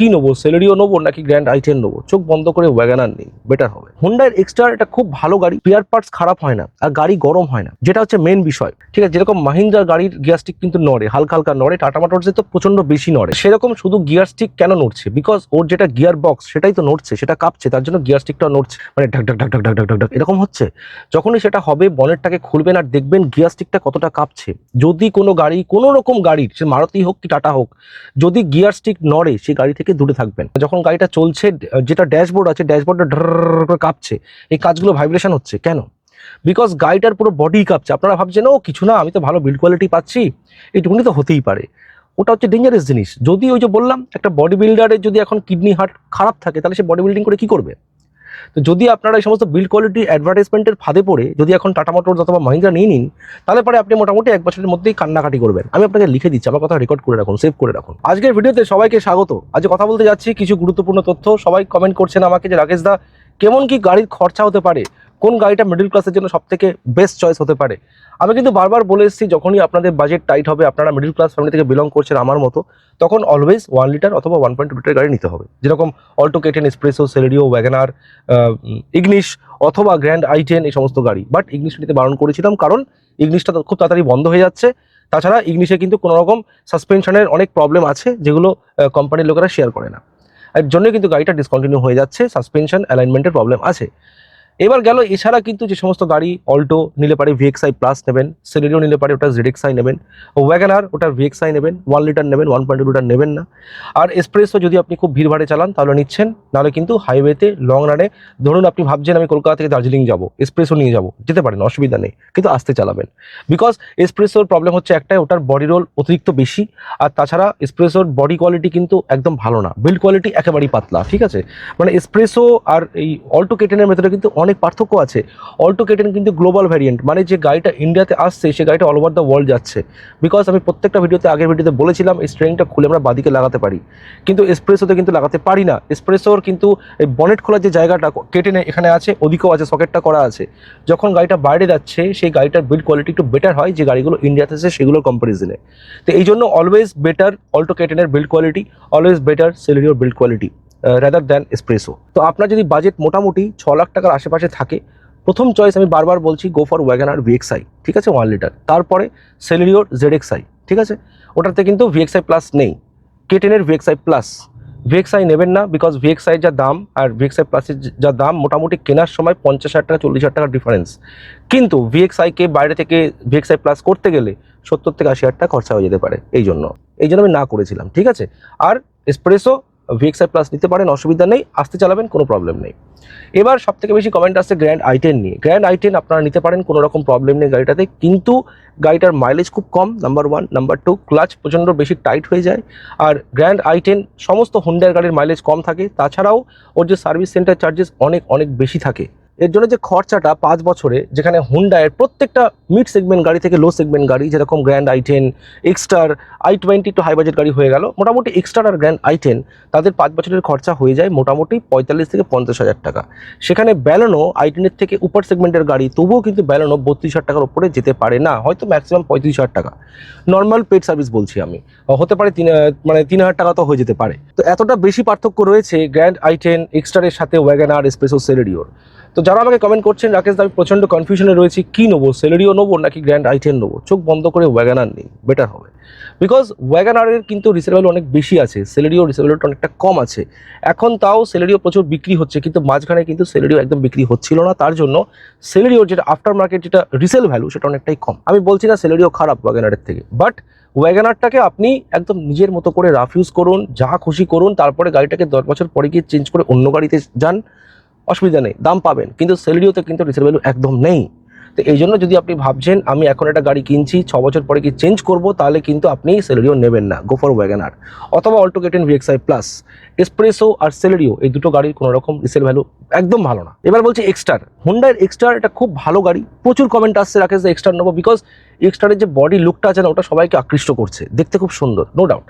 কি নেব? সেলেরিও নেব নাকি গ্র্যান্ড আই টেন নেব? চোখ বন্ধ করে ওয়াগানার নিন বেটার হবে। হোন্ডার এক্সট্রা এটা খুব ভালো গাড়ি পেয়ার পার্টস খারাপ হয় না, আর গাড়ি গরম হয় না। যেটা হচ্ছে মেন বিষয়। ঠিক আছে, যেরকম মাহিন্দ্রার গাড়ির গিয়ারস্টিক কিন্তু নড়ে, হালকা হালকা নড়ে টাটা মোটরসে তো প্রচণ্ড বেশি নড়ে। সেরকম শুধু গিয়ারস্টিক কেন নড়ছে? বিকজ ওর যেটা গিয়ার বক্স সেটাই তো নড়ছে, সেটা কাঁপছে, তার জন্য গিয়ারস্টিকটা নড়ছে। মানে ঢাক ঢাক ঢাক ঢাক ঢাক ঢাক ঢাক, এরকম হচ্ছে। যখনই সেটা হবে বনেটটাকে খুলবেন আর দেখবেন গিয়ারস্টিকটা কতটা কাঁপছে। যদি কোনো গাড়ি, কোনো রকম গাড়ির, সে মারুতি হোক কি টাটা হোক, যদি গিয়ারস্টিক নড়ে, সে গাড়ি থেকে দূরে থাকবেন। যখন গাড়িটা চলছে, যেটা ড্যাশবোর্ড আছে, ড্যাশবোর্ডটা ঢর করে কাঁপছে। এই কাজগুলো ভাইব্রেশন হচ্ছে। কেন? বিকজ গাড়িটার পুরো বডি কাঁপছে। আপনারা ভাবছেন, ও, কিছু না, আমি তো ভালো বিল্ড কোয়ালিটি পাচ্ছি। এইটুকুনি তো হতেই পারে। ওটা হচ্ছে ডেঞ্জারাস জিনিস। যদি ওই যে বললাম, একটা বডি বিল্ডারের যদি এখন কিডনি হার্ট খারাপ থাকে, তাহলে সে বডি বিল্ডিং করে কি করবে? তো যদি আপনারা এই সমস্ত বিল্ড কোয়ালিটি অ্যাডভার্টাইজমেন্টের ফাঁদে পড়ে, যদি এখন টাটা মোটরস অথবা মাহিন্দ্রা নিয়ে নিন, তাহলে পরে আপনি মোটামুটি এক বছরের মধ্যেই কান্নাকাটি করবেন। আমি আপনাকে লিখে দিচ্ছি, আমার কথা রেকর্ড করে রাখুন সেভ করে রাখুন। আজকের ভিডিওতে সবাইকে স্বাগত। আজ কথা বলতে যাচ্ছি কিছু গুরুত্বপূর্ণ তথ্য। সবাই কমেন্ট করছেন আমাকে যে রাকেশ দা কেমন কি গাড়ির খরচা হতে পারে? কোন গাড়িটা মিডল ক্লাসের জন্য সব থেকে বেস্ট চয়েস হতে পারে? আমি কিন্তু বারবার বলে এসেছি, যখনই আপনাদের বাজেট টাইট হবে, আপনারা মিডল ক্লাস ফ্যামিলি থেকে বিলং করছেন আমার মতো, তখন অলওয়েজ ওয়ান লিটার অথবা ওয়ান পয়েন্ট টু লিটার গাড়ি নিতে হবে। যেরকম Alto K ten Spresso Celerio Wagon R Ignis অথবা গ্র্যান্ড আই টেন এই সমস্ত গাড়ি। বাট ইগনিশ নিতে বারণ করেছিলাম কারণ ইগনিশটা খুব তাড়াতাড়ি বন্ধ হয়ে যাচ্ছে। তাছাড়া ইগনিশে কিন্তু কোনো রকম সাসপেনশনের অনেক প্রবলেম আছে, যেগুলো কোম্পানির লোকেরা শেয়ার করে না। এর জন্য কিন্তু গাড়িটা ডিসকন্টিনিউ হয়ে যাচ্ছে সাসপেনশন অ্যালাইনমেন্টের প্রবলেম আছে। এবার গেল, এছাড়া কিন্তু যে সমস্ত গাড়ি অল্টো নিলে পারে ভিএক্সআই প্লাস নেবেন সেলেরিও নিলে পারে ওটা জেডএক্সআই নেবেন ওয়াগানার ওটা ভিএক্সআই নেবেন ওয়ান লিটার নেবেন ওয়ান পয়েন্ট লিটার নেবেন না। আর এক্সপ্রেসও যদি আপনি খুব ভিড়ভাড়ে চালান, তাহলে নিচ্ছেন, নাহলে কিন্তু হাইওয়েতে লং রানে ধরুন আপনি ভাবছেন আমি কলকাতা থেকে দার্জিলিং যাব এক্সপ্রেসও নিয়ে যাব, যেতে পারেন, অসুবিধা নেই, কিন্তু আসতে চালাবেন। বিকজ এক্সপ্রেসোর প্রবলেম হচ্ছে একটাই, ওটার বডি রোল অতিরিক্ত বেশি, আর তাছাড়া এক্সপ্রেসোর বডি কোয়ালিটি কিন্তু একদম ভালো না বিল্ড কোয়ালিটি একেবারেই পাতলা, ঠিক আছে? মানে এক্সপ্রেসো আর এই অল্টো কেটেনের ভেতরে কিন্তু অনেক পার্থক্য আছে। অল্টো কেটেন কিন্তু গ্লোবাল ভ্যারিয়েন্ট মানে যে গাড়িটা ইন্ডিয়াতে আসছে সেই গাড়িটা অল ওভার দ্য ওয়ার্ল্ড যাচ্ছে। বিকজ আমি প্রত্যেকটা ভিডিওতে আগের ভিডিওতে বলেছিলাম, এই স্ট্রেংটা খুলে আমরা বাদিকে লাগাতে পারি। কিন্তু এসপ্রেসোতে কিন্তু লাগাতে পারি না। এসপ্রেসোর কিন্তু এই বনেট খোলার যে জায়গাটা কেটেনে এখানে আছে, ওদিকেও আছে সকেটটা করা আছে। যখন গাড়িটা বাইরে যাচ্ছে, সেই গাড়িটার বিল্ড কোয়ালিটি একটু বেটার হয়, যে গাড়িগুলো ইন্ডিয়াতে আছে, সেগুলোর কম্পারিজনে তো এই জন্য অলওয়েজ বেটার অল্টো কেটেনের build quality always better সেলেরিওর build quality rather than Espresso তো আপনার যদি বাজেট মোটামুটি ছ লাখ টাকার আশেপাশে থাকে, প্রথম চয়েস আমি বারবার বলছি গো ফর ওয়াগানার ভিএক্সআই ঠিক আছে? ওয়ান লিটার তারপরে সেলেরিওর জেডএক্সআই ঠিক আছে? ওটাতে কিন্তু ভিএক্সআই প্লাস নেই। কে টেনের ভিএক্সআই প্লাস ভিএক্সআই নেবেন না বিকজ ভিএক্সআই যা দাম আর ভিএক্সআই প্লাসের যা দাম মোটামুটি কেনার সময় পঞ্চাশ হাজার টাকা, চল্লিশ হাজার টাকার ডিফারেন্স কিন্তু ভিএক্সআইকে বাইরে থেকে ভিএক্সআই প্লাস করতে গেলে সত্তর থেকে আশি হাজার টাকা খরচা হয়ে যেতে পারে। এই জন্য। এই জন্য আমি না করেছিলাম, ঠিক আছে? আর এসপ্রেসো ভিএক্সআই প্লাস নিতে পারেন, অসুবিধা নেই, আসতে চালাবেন, কোনো প্রবলেম নেই। এবার সব থেকে বেশি কমেন্ট আসছে গ্র্যান্ড আই টেন নিয়ে। গ্র্যান্ড আই টেন আপনারা নিতে পারেন, কোনো রকম প্রবলেম নেই গাড়িটাতে, কিন্তু গাড়িটার মাইলেজ খুব কম number one number two clutch প্রচণ্ড বেশি টাইট হয়ে যায়। আর গ্র্যান্ড আই টেন সমস্ত হুন্ডার গাড়ির মাইলেজ কম থাকে, তাছাড়াও ওর যে সার্ভিস সেন্টার চার্জেস অনেক অনেক বেশি থাকে। এর জন্য যে খরচাটা পাঁচ বছরে, যেখানে হুন্ডায়ের প্রত্যেকটা মিড সেগমেন্ট গাড়ি থেকে লো সেগমেন্ট গাড়ি, যেরকম grand I ten Exter I twenty to high budget গাড়ি হয়ে গেল, মোটামুটি এক্সটার আর গ্র্যান্ড আই টেন তাদের পাঁচ বছরের খরচা হয়ে যায় মোটামুটি পঁয়তাল্লিশ থেকে পঞ্চাশ হাজার টাকা। সেখানে ব্যালানো আই টেনের থেকে উপর সেগমেন্টের গাড়ি, তবুও কিন্তু ব্যালানো বত্রিশ হাজার টাকার উপরে যেতে পারে না, হয়তো ম্যাক্সিমাম পঁয়ত্রিশ হাজার টাকা। নর্মাল পেড সার্ভিস বলছি আমি। হতে পারে তিন মানে তিন হাজার টাকা তো হয়ে যেতে পারে। তো এতটা বেশি পার্থক্য রয়েছে গ্র্যান্ড আই টেন এক্সটারের সাথে ওয়াগানার এসপ্রেসো সেলেরিওর তো যারা আমাকে কমেন্ট করছেন, রাকেশ আমি প্রচণ্ড কনফিউশনে রয়েছি, কী নেব সেলেরিও নেব নাকি গ্র্যান্ড আই টেন নেব? চোখ বন্ধ করে ওয়াগানার নেই বেটার হবে। বিকজ ওয়াগানারের কিন্তু রিসেল ভ্যালু অনেক বেশি আছে সেলেরিও রিসেল অনেকটা কম আছে। এখন তাও সেলেরিও প্রচুর বিক্রি হচ্ছে, কিন্তু মাঝখানে কিন্তু সেলেরিও একদম বিক্রি হচ্ছিল না, তার জন্য সেলেরিওর যেটা আফটার মার্কেট যেটা রিসেল ভ্যালু সেটা অনেকটাই কম। আমি বলছি না সেলেরিও খারাপ ওয়াগানারের থেকে বাট ওয়াগানারটাকে আপনি একদম নিজের মতো করে রাফ ইউজ করুন যা খুশি করুন, তারপরে গাড়িটাকে দশ বছর পরে গিয়ে চেঞ্জ করে অন্য গাড়িতে যান। অসুবিধা নেই, দাম পাবেন, কিন্তু সেলেরিওতে কিন্তু রিসেল ভ্যালু একদম নেই। তো এই জন্য যদি আপনি ভাবছেন, আমি এখন একটা গাড়ি কিনছি, ছ বছর পরে কি চেঞ্জ করব, তাহলে কিন্তু আপনি সেলেরিও নেবেন না গো ফর ওয়াগানার অথবা Alto K ten VXI plus Spresso আর সেলেরিও, এই দুটো গাড়ির কোনো রকম রিসেল ভ্যালু একদম ভালো না। এবার বলছি এক্সটার হুন্ডার এক্সটার এটা খুব ভালো গাড়ি, প্রচুর কমেন্ট আসছে, রাকেশ এক্সটার নেব বিকজ এক্সটারের যে বডি লুকটা আছে না, ওটা সবাইকে আকৃষ্ট করছে, দেখতে খুব সুন্দর নো ডাউট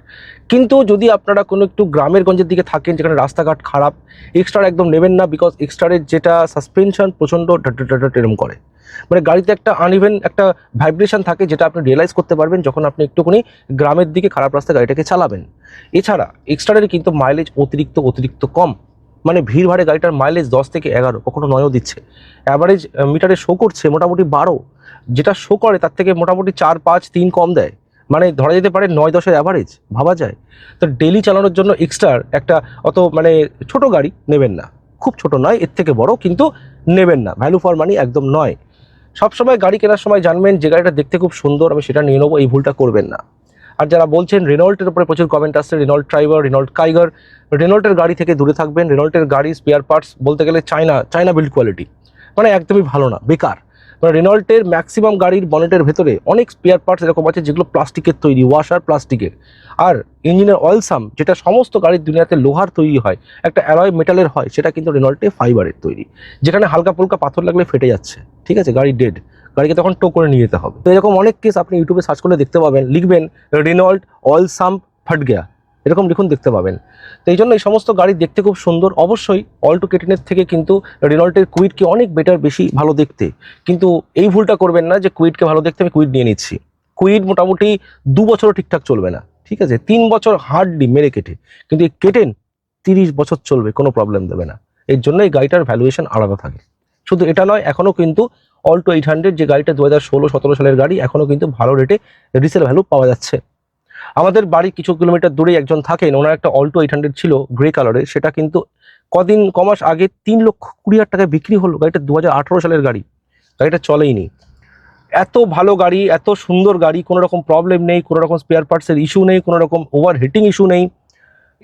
কিন্তু যদি আপনারা কোনো একটু গ্রামের গঞ্জের দিকে থাকেন, যেখানে রাস্তাঘাট খারাপ এক্সট্রা একদম নেবেন না বিকজ এক্সট্রারের যেটা সাসপেনশন প্রচণ্ড এরম করে। মানে গাড়িতে একটা আনইভেন একটা ভাইব্রেশন থাকে যেটা আপনি রিয়েলাইজ করতে পারবেন যখন আপনি একটুখানি গ্রামের দিকে খারাপ রাস্তায় গাড়িটাকে চালাবেন। এছাড়া এক্সট্রারের কিন্তু মাইলেজ অতিরিক্ত অতিরিক্ত কম। মানে ভিড় ভাড়ে গাড়িটার মাইলেজ দশ থেকে এগারো, কখনো নয়ও দিচ্ছে। অ্যাভারেজ মিটারে শো করছে মোটামুটি বারো। যেটা শো করে তার থেকে মোটামুটি চার, পাঁচ, তিন কম দেয়। মানে ধরা যেতে পারে নয় দশের অ্যাভারেজ ভাবা যায়। তো ডেলি চালানোর জন্য এক্সট্রার একটা অত মানে ছোট গাড়ি নেবেন না। খুব ছোট নয়, এর থেকে বড় কিন্তু নেবেন না। ভ্যালু ফর মানি একদম নয়। সবসময় গাড়ি কেনার সময় জানবেন, যে গাড়িটা দেখতে খুব সুন্দর, আমি সেটা নিয়ে নেব, এই ভুলটা করবেন না। আর যারা বলছেন রেনল্টের উপরে প্রচুর কমেন্ট আসছে, রেনল্ট ট্রাইভার রেনল্ট কাইগার, রেনল্টের গাড়ি থেকে দূরে থাকবেন, রেনল্টের গাড়ি স্পেয়ার পার্টস বলতে গেলে চায়না চায়না বিল্ড কোয়ালিটি মানে একদমই ভালো না, বেকার। মানে রেনল্টের ম্যাক্সিমাম গাড়ির বনেটের ভেতরে অনেক স্পেয়ার পার্টস এরকম আছে যেগুলো প্লাস্টিকের তৈরি ওয়াশার প্লাস্টিকের আর ইঞ্জিনের অয়েল সাম যেটা সমস্ত গাড়ির দুনিয়াতে লোহার তৈরি হয়, একটা অ্যালয় মেটালের হয়, সেটা কিন্তু রেনল্টে ফাইবারের তৈরি। যেখানে হালকা ফুলকা পাথর লাগলে ফেটে যাচ্ছে, ঠিক আছে? গাড়ি ডেড গাড়িকে তখন টো করে নিয়ে যেতে হবে। তো এরকম অনেক কেস আপনি ইউটিউবে সার্চ করলে দেখতে পাবেন, লিখবেন রেনল্ট অয়েল সাম্প ফাট গেয়া এরকম লিখুন দেখতে পাবেন। তো এই জন্য এই সমস্ত গাড়ি দেখতে খুব সুন্দর। অবশ্যই অল্টো কেটিনের থেকে কিন্তু রেনল্টের কুইডকে অনেক বেটার বেশি ভালো দেখতে। কিন্তু এই ভুলটা করবেন না যে কুইডকে ভালো দেখতে আমি কুইড নিয়ে নিচ্ছি। কুইড মোটামুটি দু বছরও ঠিকঠাক চলবে না। ঠিক আছে? তিন বছর হার্ডলি মেরে কেটে। কিন্তু এই কেটেন তিরিশ বছর চলবে, কোনো প্রবলেম দেবে না। এর জন্য এই গাড়িটার ভ্যালুয়েশন আলাদা থাকে। শুধু এটা নয়, এখনও কিন্তু অল্টো এইট হান্ড্রেড যে গাড়িটা দু হাজার ষোলো, সতেরো সালের গাড়ি, এখনও কিন্তু ভালো রেটে রিসেল ভ্যালু পাওয়া যাচ্ছে। আমাদের বাড়ি কিছু কিলোমিটার দূরে একজন থাকেন, ওনার একটা অল্টো এইট হান্ড্রেড ছিল গ্রে কালারের সেটা কিন্তু কদিন কমাস আগে তিন লক্ষ কুড়ি হাজার টাকায় বিক্রি হলো, গাড়িটা দু হাজার আঠেরো সালের গাড়ি, গাড়িটা চলেইনি। এত ভালো গাড়ি, এত সুন্দর গাড়ি কোনো রকম প্রবলেম নেই কোনো রকম স্পেয়ার পার্টসের ইস্যু নেই কোনো রকম ওভার হিটিং ইস্যু নেই।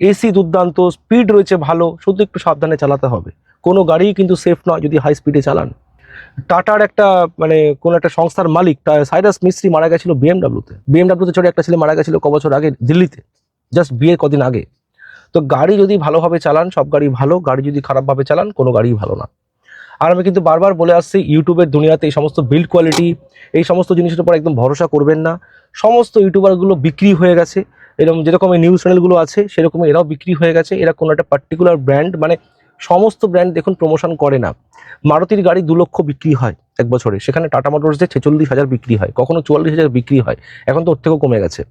এসি দুর্দান্ত স্পিড রয়েছে ভালো, শুধু একটু সাবধানে চালাতে হবে। কোনো গাড়িই কিন্তু সেফ নয় যদি হাই স্পিডে চালান। টাটার একটা মানে কোন একটা সংস্থার মালিক সাইরাস মিস্ত্রি মারা গেছিল বিএমডাব্লিউতে বিএমডাব্লিউতে চড়ে একটা ছেলে মারা গেছিল ক বছর আগে দিল্লিতে জাস্ট বিয়ের কদিন আগে। তো গাড়ি যদি ভালোভাবে চালান, সব গাড়ি ভালো, গাড়ি যদি খারাপভাবে চালান, কোনো গাড়ি ভালো না। আর আমি কিন্তু বারবার বলে আসছি ইউটিউবের দুনিয়াতে এই সমস্ত বিল্ড কোয়ালিটি এই সমস্ত জিনিসের উপর একদম ভরসা করবেন না। সমস্ত ইউটিউবারগুলো বিক্রি হয়ে গেছে। এরকম যেরকম এই নিউজ চ্যানেলগুলো আছে সেরকম এরাও বিক্রি হয়ে গেছে। এরা কোনো একটা পার্টিকুলার ব্র্যান্ড মানে সমস্ত ব্র্যান্ড দেখুন প্রমোশন করে না। মারুতির গাড়ি দু লক্ষ বিক্রি হয় এক বছরে। সেখানে টাটা মোটরসদের ছেচল্লিশ হাজার বিক্রি হয়, কখনো চুয়াল্লিশ হাজার বিক্রি হয়, এখন তো ওর থেকেও কমে গেছে।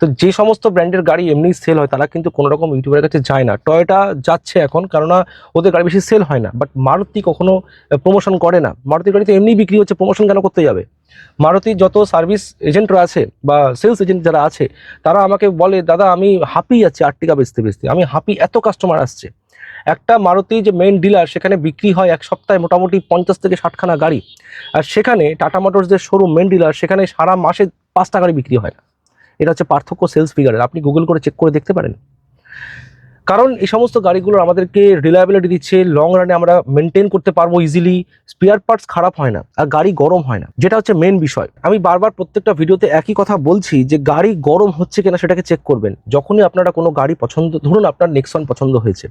তো যে সমস্ত ব্র্যান্ডের গাড়ি এমনি সেল হয়, তারা কিন্তু কোনো রকম ইউটিউবের কাছে যায় না। টয়টা যাচ্ছে এখন, কেননা ওদের গাড়ি বেশি সেল হয় না। বাট মারুতি কখনো প্রমোশন করে না। মারুতির গাড়িতে এমনি বিক্রি হচ্ছে প্রমোশন কেন করতে যাবে? মারুতি যত সার্ভিস এজেন্টরা আছে বা সেলস এজেন্ট যারা আছে, তারা আমাকে বলে, দাদা, আমি হাঁপিয়ে যাচ্ছি আর্টিকা বেচতে বেচতে। আমি হাঁপি এত কাস্টমার আসছে। একটা মারুতি যে মেন ডিলার সেখানে বিক্রি হয় এক সপ্তাহে মোটামুটি পঞ্চাশ থেকে ষাটখানা গাড়ি। আর সেখানে টাটা মোটরস যে শোরুম মেন ডিলার সেখানে সারা মাসে পাঁচটা গাড়ি বিক্রি হয় না। এটা হচ্ছে পার্থক্য সেলস ফিগারের আপনি গুগল করে চেক করে দেখতে পারেন। কারণ এই সমস্ত গাড়িগুলো আমাদেরকে রিলায়েবিলিটি দিচ্ছে লং রানে আমরা মেনটেন করতে পারব ইজিলি স্পেয়ার পার্টস খারাপ হয় না, আর গাড়ি গরম হয় না, যেটা হচ্ছে মেন বিষয়। আমি বারবার প্রত্যেকটা ভিডিওতে একই কথা বলছি যে গাড়ি গরম হচ্ছে কিনা সেটাকে চেক করবেন। যখনই আপনারা কোনো গাড়ি পছন্দ, ধরুন আপনার নেক্সন পছন্দ হয়েছে,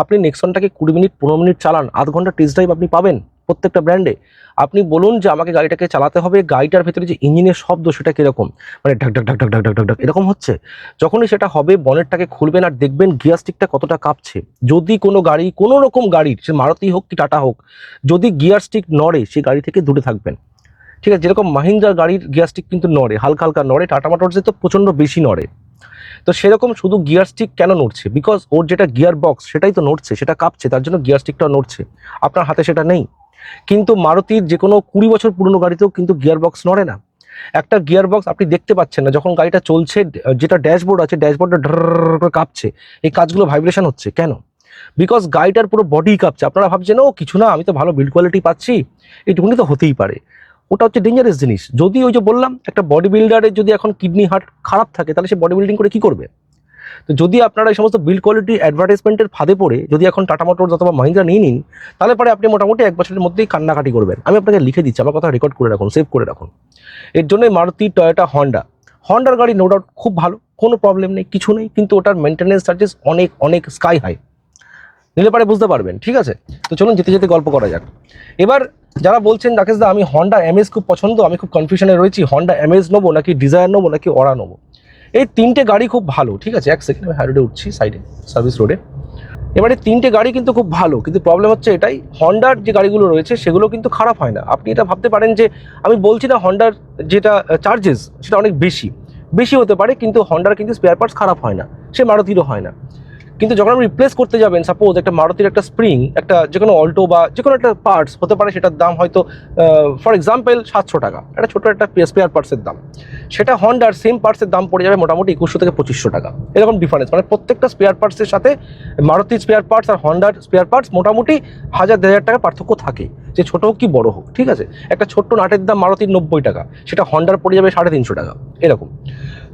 আপনি নেক্সনটাকে কুড়ি মিনিট, পনেরো মিনিট চালান, আধ ঘণ্টা টেস্ট ড্রাইভ আপনি পাবেন। প্রত্যেকটা ব্র্যান্ডে আপনি বলুন যে আমাকে গাড়িটাকে চালাতে হবে, গাড়িটার ভেতরে যে ইঞ্জিনের শব্দ সেটা কীরকম? মানে ঢাক ঢাক ঢাক ঢাক ঢাক ঢাক ঢাক, এরকম হচ্ছে। যখনই সেটা হবে বনেটটাকে খুলবেন আর দেখবেন গিয়ার স্টিকটা কতটা কাঁপছে। যদি কোনো গাড়ি, কোনো রকম গাড়ির, সে মারুতি হোক কি টাটা হোক, যদি গিয়ার স্টিক নড়ে, সে গাড়ি থেকে দূরে থাকবেন। ঠিক আছে, যেরকম মাহিন্দ্রার গাড়ির গিয়ার স্টিক কিন্তু নড়ে, হালকা হালকা নড়ে, টাটা মোটরসে তো প্রচণ্ড বেশি নড়ে। তো সেরকম শুধু গিয়ার স্টিক কেন নড়ছে? বিকজ ওর যেটা গিয়ার বক্স সেটাই তো নড়ছে, সেটা কাঁপছে, তার জন্য গিয়ার স্টিকটাও নড়ছে। আপনার হাতে সেটা নেই। কিন্তু মারুতির যে কোনো কুড়ি বছর পুরনো গাড়িতেও কিন্তু গিয়ার বক্স নড়ে না। একটা গিয়ার বক্স আপনি দেখতে পাচ্ছেন না, যখন গাড়িটা চলছে, যেটা ড্যাশবোর্ড আছে ড্যাশবোর্ডটা ড্র করে কাঁপছে, এই কাজগুলো ভাইব্রেশন হচ্ছে। কেন? বিকজ গাড়িটার পুরো বডি কাঁপছে। আপনারা ভাবছেন, ও, কিছু না, আমি তো ভালো বিল্ড কোয়ালিটি পাচ্ছি। এইটুকুনি তো হতেই পারে। ওটা হচ্ছে ডেঞ্জারাস জিনিস। যদি ওই যে বললাম, একটা বডি বিল্ডারের যদি এখন কিডনি হার্ট খারাপ থাকে, তাহলে সে বডি বিল্ডিং করে কি করবে? তো যদি আপনারা এই সমস্ত বিল্ড কোয়ালিটি অ্যাডভার্টাইজমেন্টের ফাঁদে পড়ে, যদি এখন টাটা মোটরস অথবা মাহিন্দ্রা নিয়ে নিন, তাহলে পরে আপনি মোটামুটি এক বছরের মধ্যেই কান্নাকাটি করবেন। আমি আপনাকে লিখে দিচ্ছি, আমার কথা রেকর্ড করে রাখুন সেভ করে রাখুন। এর জন্যই মারুতি টয়োটা হন্ডা হন্ডার গাড়ি নো ডাউট খুব ভালো, কোনো প্রবলেম নেই, কিছু নেই, কিন্তু ওটার মেনটেন্যান্স চার্জেস অনেক অনেক স্কাই হাই নিলে পারে বুঝতে পারবেন, ঠিক আছে? তো চলুন যেতে যেতে গল্প করা যাক। এবার যারা বলছেন, রাকেশ দা, আমি হন্ডা এমএস খুব পছন্দ, আমি খুব কনফিউশনে রয়েছি হন্ডা এমএস নেব নাকি ডিজায়ার নেব নাকি অরা নেব? এই তিনটে গাড়ি খুব ভালো, ঠিক আছে? এক সেকেন্ড আমি হাইরোডে উঠছি সাইডে সার্ভিস রোডে এবারে তিনটে গাড়ি কিন্তু খুব ভালো, কিন্তু প্রবলেম হচ্ছে এটাই হন্ডার যে গাড়িগুলো রয়েছে, সেগুলো কিন্তু খারাপ হয় না। আপনি এটা ভাবতে পারেন যে, আমি বলছি না হন্ডার যেটা চার্জেস সেটা অনেক বেশি। বেশি হতে পারে, কিন্তু হন্ডার কিন্তু স্পেয়ার পার্টস খারাপ হয় না, সে মারুতিরও হয় না। কিন্তু যখন আপনি রিপ্লেস করতে যাবেন সাপোজ একটা মারুতির একটা স্প্রিং একটা যে কোনো অল্টো বা যে কোনো একটা পার্টস হতে পারে, সেটার দাম হয়তো ফর এক্সাম্পল সাতশো টাকা। একটা ছোটো একটা স্পেয়ার পার্টসের দাম। সেটা হন্ডার সেম পার্টসের দাম পড়ে যাবে মোটামুটি একুশশো থেকে পঁচিশশো টাকা। এরকম ডিফারেন্স মানে প্রত্যেকটা স্পেয়ার পার্টসের সাথে মারুতি স্পেয়ার পার্টস আর হন্ডার স্পেয়ার পার্টস মোটামুটি হাজার দেড় হাজার টাকার পার্থক্য থাকে। যে ছোটো হোক কি বড় হোক, ঠিক আছে? একটা ছোট্ট নাটের দাম মারুতির নব্বই টাকা। সেটা হন্ডার পড়ে যাবে সাড়ে তিনশো টাকা। এরকম।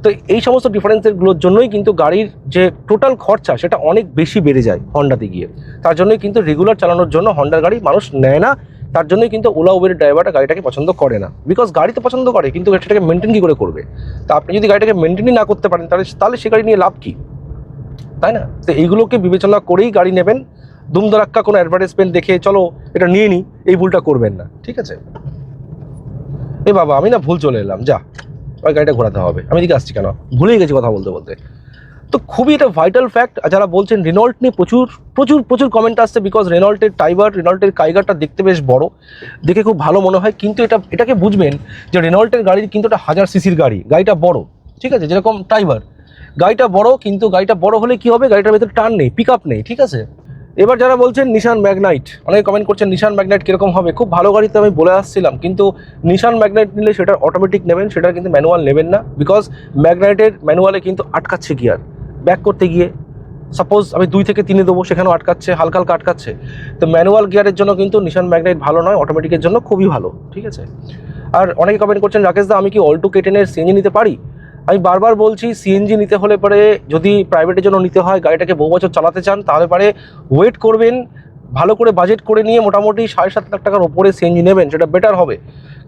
তো এই সমস্ত ডিফারেন্সেরগুলোর জন্যই কিন্তু গাড়ির যে টোটাল খরচা, সেটা অনেক বেশি বেড়ে যায় হন্ডাতে গিয়ে। তার জন্যই কিন্তু রেগুলার চালানোর জন্য হন্ডার গাড়ি মানুষ নেয় না। তার জন্যই কিন্তু ওলা উবের ড্রাইভারটা গাড়িটাকে পছন্দ করে না। বিকজ গাড়ি তো পছন্দ করে, কিন্তু সেটাকে মেনটেন কী করে করবে? তা আপনি যদি গাড়িটাকে মেনটেনই না করতে পারেন, তাহলে তাহলে সে গাড়ি নিয়ে লাভ কী? তাই না? তো এইগুলোকে বিবেচনা করেই গাড়ি নেবেন। দুমদারাক্কা কোনো অ্যাডভার্টাইজমেন্ট দেখে, চলো, এটা নিয়ে নিই এই ভুলটা করবেন না। ঠিক আছে? এ বাবা, আমি না ভুল চলে এলাম, যা। গাড়িটা ঘোরাতে হবে। আমি এদিকে আসছি কেন? ভুলেই গেছি কথা বলতে বলতে। তো খুবই এটা ভাইটাল ফ্যাক্ট যারা বলছেন রেনল্ট নিয়ে প্রচুর প্রচুর প্রচুর কমেন্ট আসছে বিকজ রেনল্টের টাইবার রেনল্টের কাইগারটা দেখতে বেশ বড়। দেখে খুব ভালো মনে হয়, কিন্তু এটা, এটাকে বুঝবেন যে রেনল্টের গাড়ির কিন্তু একটা হাজার সিসির গাড়ি, গাড়িটা বড়। ঠিক আছে? যেরকম টাইবার গাড়িটা বড়, কিন্তু গাড়িটা বড় হলে কি হবে? গাড়িটার ভেতরে টার্ন নেই পিক আপ নেই, ঠিক আছে? এবার যারা বলছেন নিশান ম্যাগনাইট, অনেকে কমেন্ট করছেন নিশান ম্যাগনাইট কীরকম হবে? খুব ভালো গাড়িতে আমি বলে আসছিলাম, কিন্তু নিশান ম্যাগনাইট নিলে সেটা অটোমেটিক নেবেন, সেটা কিন্তু ম্যানুয়াল নেবেন না বিকজ ম্যাগনাইটের ম্যানুয়ালে কিন্তু আটকাচ্ছে গিয়ার ব্যাক করতে গিয়ে সাপোজ আমি দুই থেকে তিনে দেবো, সেখানেও আটকাচ্ছে, হালকা হালকা আটকাচ্ছে। তো ম্যানুয়াল গিয়ারের জন্য কিন্তু নিশান ম্যাগনাইট ভালো নয় অটোমেটিকের জন্য খুবই ভালো, ঠিক আছে? আর অনেকে কমেন্ট করছেন, রাকেশ দা, আমি কি অল্টো কেটেনের সিএনজি নিতে পারি? আমি বারবার বলছি সিএনজি নিতে হলে পরে যদি প্রাইভেটের জন্য নিতে হয়, গাড়িটাকে বহু বছর চালাতে চান, তাহলে পরে ওয়েট করবেন, ভালো করে বাজেট করে নিয়ে মোটামুটি সাড়ে সাত লাখ টাকার ওপরে সিএনজি নেবেন, সেটা বেটার হবে।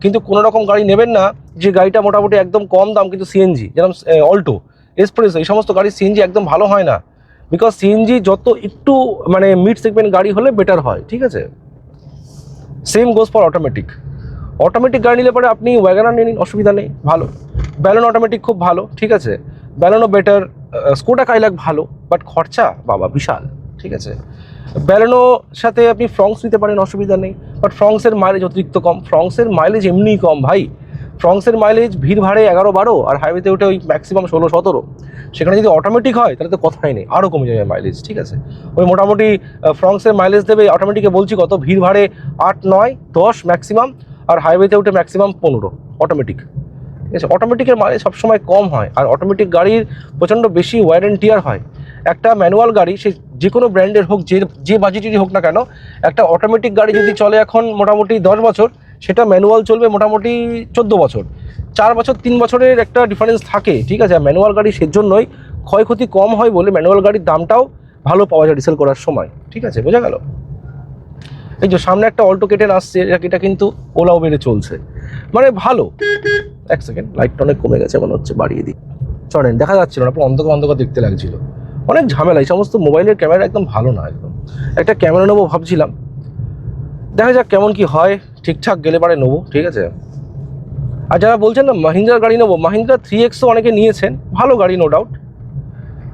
কিন্তু কোনো রকম গাড়ি নেবেন না, যে গাড়িটা মোটামুটি একদম কম দাম, কিন্তু সিএনজি যেরকম অল্টো এক্সপ্রেস এই সমস্ত গাড়ি সিএনজি একদম ভালো হয় না। বিকজ সিএনজি যত একটু মানে মিড সেগমেন্ট গাড়ি হলে বেটার হয়, ঠিক আছে? Same goes for automatic automatic গাড়ি নিলে পরে আপনি ওয়াগানার নিয়ে নিন, অসুবিধা নেই, ভালো। ব্যালন অটোমেটিক খুব ভালো, ঠিক আছে? ব্যালনও বেটার স্কোটা কাইলাক ভালো বাট খরচা বাবা বিশাল, ঠিক আছে? ব্যালনো সাথে আপনি ফ্রংস নিতে পারেন, অসুবিধা নেই বাট ফ্রংসের মাইলেজ অতিরিক্ত কম ফ্রংসের মাইলেজ এমনিই কম, ভাই। ফ্রংসের মাইলেজ ভিড় ভাড়ে এগারো বারো, আর হাইওয়েতে উঠে ওই ম্যাক্সিমাম ষোলো সতেরো। সেখানে যদি অটোমেটিক হয়, তাহলে তো কথাই নেই আরও কমে যাবে মাইলেজ ঠিক আছে? ওই মোটামুটি ফ্রংসের মাইলেজ দেবে অটোমেটিকে বলছি কত? ভিড় ভাড়ে আট, নয়, দশ ম্যাক্সিমাম আর হাইওয়েতে উঠে ম্যাক্সিমাম পনেরো অটোমেটিক ঠিক আছে? অটোমেটিকের মাইলেজ সবসময় কম হয় আর অটোমেটিক গাড়ির প্রচণ্ড বেশি ওয়ারেন্টিয়ার হয়। একটা ম্যানুয়াল গাড়ি, সে যে কোনো ব্র্যান্ডের হোক, যে যে বাজেটেরই হোক না কেন, একটা অটোমেটিক গাড়ি যদি চলে এখন মোটামুটি দশ বছর, সেটা ম্যানুয়াল চলবে মোটামুটি চোদ্দ বছর। চার বছর, তিন বছরের একটা ডিফারেন্স থাকে, ঠিক আছে? ম্যানুয়াল গাড়ি সেজন্যই ক্ষয়ক্ষতি কম হয় বলে ম্যানুয়াল গাড়ির দামটাও ভালো পাওয়া যায় রিসেল করার সময়, ঠিক আছে? বোঝা গেল? এই যে সামনে একটা অল্টো কেটেন আসছে, এটা কিন্তু ওলা উবেরে চলছে। মানে ভালো। এক সেকেন্ড, লাইটটা অনেক কমে গেছে, মনে হচ্ছে বাড়িয়ে দিই। চলেন, দেখা যাচ্ছিল না, পুরো অন্ধকার অন্ধকার দেখতে লাগছিল। অনেক ঝামেলা, এই সমস্ত মোবাইলের ক্যামেরা একদম ভালো না একদম। একটা ক্যামেরা নেব ভাবছিলাম। দেখা যাক কেমন কি হয়, ঠিকঠাক গেলে পারে নেব, ঠিক আছে? আর যারা বলছেন না, মাহিন্দ্রার গাড়ি নেব, মাহিন্দ্রা থ্রি এক্সও অনেকে নিয়েছেন, ভালো গাড়ি নো ডাউট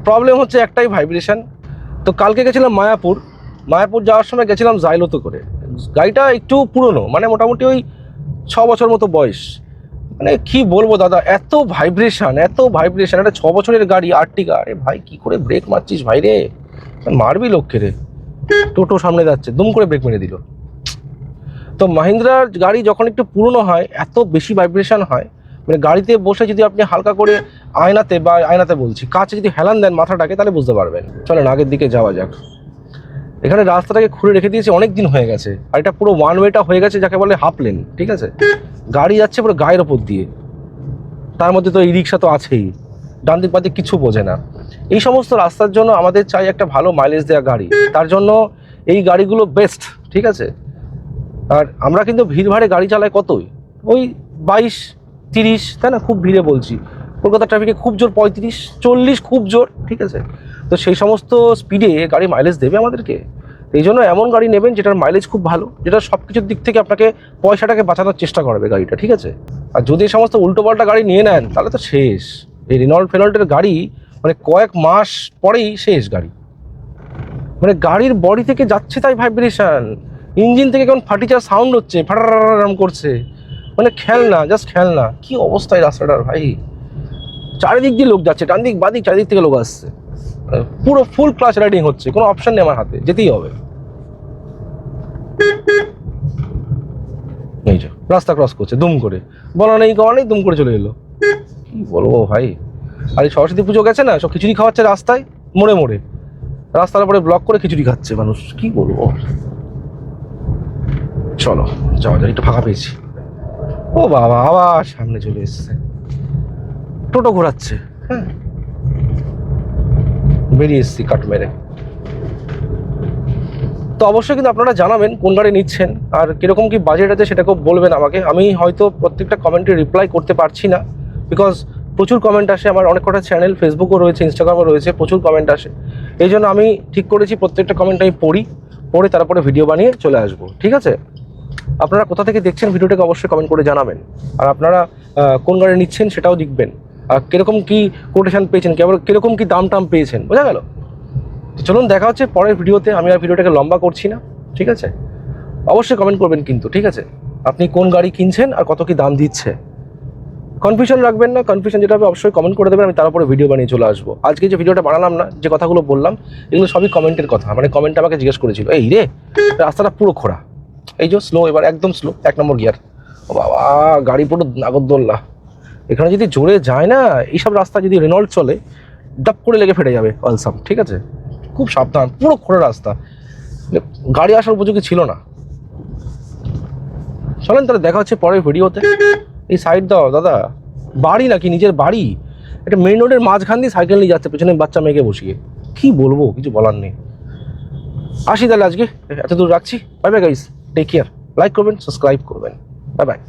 প্রবলেম হচ্ছে একটাই ভাইব্রেশন তো কালকে গেছিলাম মায়াপুর মায়াপুর যাওয়ার সময় গেছিলাম জাইলোতো করে। গাড়িটা একটু পুরনো মানে মোটামুটি ওই ছ বছর মতো বয়স। মানে কি বলব দাদা, এত ভাইব্রেশন এত ভাইব্রেশন একটা ছ বছরের গাড়ি আর্টিকা আরে ভাই, কি করে ব্রেক মারছিস ভাই রে? মারবি লোককে রে। টোটো সামনে যাচ্ছে, দুম করে ব্রেক মেরে দিল। তো মাহিন্দ্রার গাড়ি যখন একটু পুরনো হয়, এত বেশি ভাইব্রেশন হয় মানে গাড়িতে বসে যদি আপনি হালকা করে আয়নাতে বা আয়নাতে বলছি, কাছে যদি হেলান দেন মাথাটাকে, তাহলে বুঝতে পারবেন। চলেন আগের দিকে যাওয়া যাক। এখানে রাস্তাটাকে খুলে রেখে দিয়েছে অনেক দিন হয়ে গেছে। আর এটা পুরো ওয়ান ওয়েটা হয়ে গেছে যাকে বলে হাফ লেন ঠিক আছে? গাড়ি যাচ্ছে পুরো গায়ের ওপর দিয়ে। তার মধ্যে তো এই রিক্সা তো আছেই। ডান দিক বাদিক কিছু বোঝে না। এই সমস্ত রাস্তার জন্য আমাদের চাই একটা ভালো মাইলেজ দেওয়া গাড়ি। তার জন্য এই গাড়িগুলো বেস্ট ঠিক আছে? আর আমরা কিন্তু ভিড় ভাড়ে গাড়ি চালাই কতই? ওই বাইশ, তিরিশ, তাই না? খুব ভিড়ে বলছি। কলকাতা ট্রাফিকে খুব জোর, পঁয়ত্রিশ, চল্লিশ খুব জোর, ঠিক আছে? তো সেই সমস্ত স্পিডে গাড়ি মাইলেজ দেবে আমাদেরকে। এই জন্য এমন গাড়ি নেবেন যেটার মাইলেজ খুব ভালো, যেটা সব কিছুর দিক থেকে আপনাকে পয়সাটাকে বাঁচানোর চেষ্টা করবে গাড়িটা, ঠিক আছে? আর যদি এই সমস্ত উল্টোপাল্টা গাড়ি নিয়ে নেন, তাহলে তো শেষ। এই রেনল্ড ফেনল্টের গাড়ি মানে কয়েক মাস পরেই শেষ গাড়ি। মানে গাড়ির বডি থেকে যাচ্ছে তাই ভাইব্রেশন ইঞ্জিন থেকে কেমন ফাটিচার সাউন্ড হচ্ছে ফাটারাম করছে। মানে খেলনা জাস্ট খেলনা। কি অবস্থায় রাস্তাটার ভাই? চারিদিক দিয়ে লোক যাচ্ছে ডান দিক বাদিক, চারিদিক থেকে লোক আসছে। পুরো ফুল ক্লাস রাইডিং হচ্ছে, কোনো অপশন নেই আমার হাতে, যেতেই হবে। এই যে, রাস্তা ক্রস করছে, দুম করে। বলা নেই কওয়া নেই দুম করে চলে এলো। কি বলব ভাই? আর এই সরস্বতী পুজো গেছে না, সব খিচুড়ি খাওয়াচ্ছে রাস্তায় মোড়ে মোড়ে রাস্তার উপরে ব্লক করে খিচুড়ি খাচ্ছে মানুষ, কি বলব? চলো, যাওয়া যাক, একটু ফাঁকা পেয়েছি। ও বাবা, আবার সামনে চলে এসছে। টোটো ঘোরাচ্ছে হ্যাঁ। বেরিয়ে এসছি কাট মেরে। তো অবশ্যই কিন্তু আপনারা জানাবেন কোন গাড়ি নিচ্ছেন, আর কীরকম কি বাজেট আছে সেটাকেও বলবেন আমাকে। আমি হয়তো প্রত্যেকটা কমেন্টে রিপ্লাই করতে পারছি না বিকজ প্রচুর কমেন্ট আসে, আমার অনেক কটা চ্যানেল ফেসবুকও রয়েছে ইনস্টাগ্রামও রয়েছে, প্রচুর কমেন্ট আসে। এই জন্য আমি ঠিক করেছি, প্রত্যেকটা কমেন্ট আমি পড়ি, পড়ে তারপরে ভিডিও বানিয়ে চলে আসব, ঠিক আছে? আপনারা কোথা থেকে দেখছেন, ভিডিওটাকে অবশ্যই কমেন্ট করে জানাবেন। আর আপনারা কোন গাড়ি নিচ্ছেন সেটাও লিখবেন আর কীরকম কি কোটেশন পেয়েছেন? কেবল কীরকম কি দাম টাম পেয়েছেন? বোঝা গেল? তো চলুন দেখা হচ্ছে পরের ভিডিওতে। আমি আর ভিডিওটাকে লম্বা করছি না, ঠিক আছে? অবশ্যই কমেন্ট করবেন কিন্তু, ঠিক আছে? আপনি কোন গাড়ি কিনছেন আর কত কি দাম দিচ্ছে? কনফিউশন রাখবেন না। কনফিউশন যেটা হবে অবশ্যই কমেন্ট করে দেবেন, আমি তার উপরে ভিডিও বানিয়ে চলে আসব। আজকে যে ভিডিওটা বানালাম না, যে কথাগুলো বললাম, এগুলো সবই কমেন্টের কথা। মানে কমেন্ট আমাকে জিজ্ঞেস করেছিল, এই রে, রাস্তাটা পুরো খোঁড়া। এই যে স্লো এবার একদম স্লো এক নম্বর গিয়ার ও বাবা, গাড়ি পুরো নাগরদোল্লা। এখানে যদি জোরে যায় না, এইসব রাস্তা যদি রেনল্ট চলে ডাপ করে লেগে ফেটে যাবে অলসাম, ঠিক আছে? খুব সাবধান, পুরো খোঁড়া রাস্তা। মানে গাড়ি আসার উপযোগী ছিল না। চলেন তাহলে দেখা হচ্ছে পরের ভিডিওতে। এই সাইড দাও, দাদা। বাড়ি নাকি? নিজের বাড়ি? একটা মেন রোডের মাঝখান দিয়ে সাইকেল নিয়ে যাচ্ছে, পেছনে বাচ্চা মেয়েকে বসিয়ে। কি বলব? কিছু বলার নেই। আসি তাহলে আজকে এত দূর রাখছি। Bye bye guys take care like করবেন সাবস্ক্রাইব করবেন। Bye bye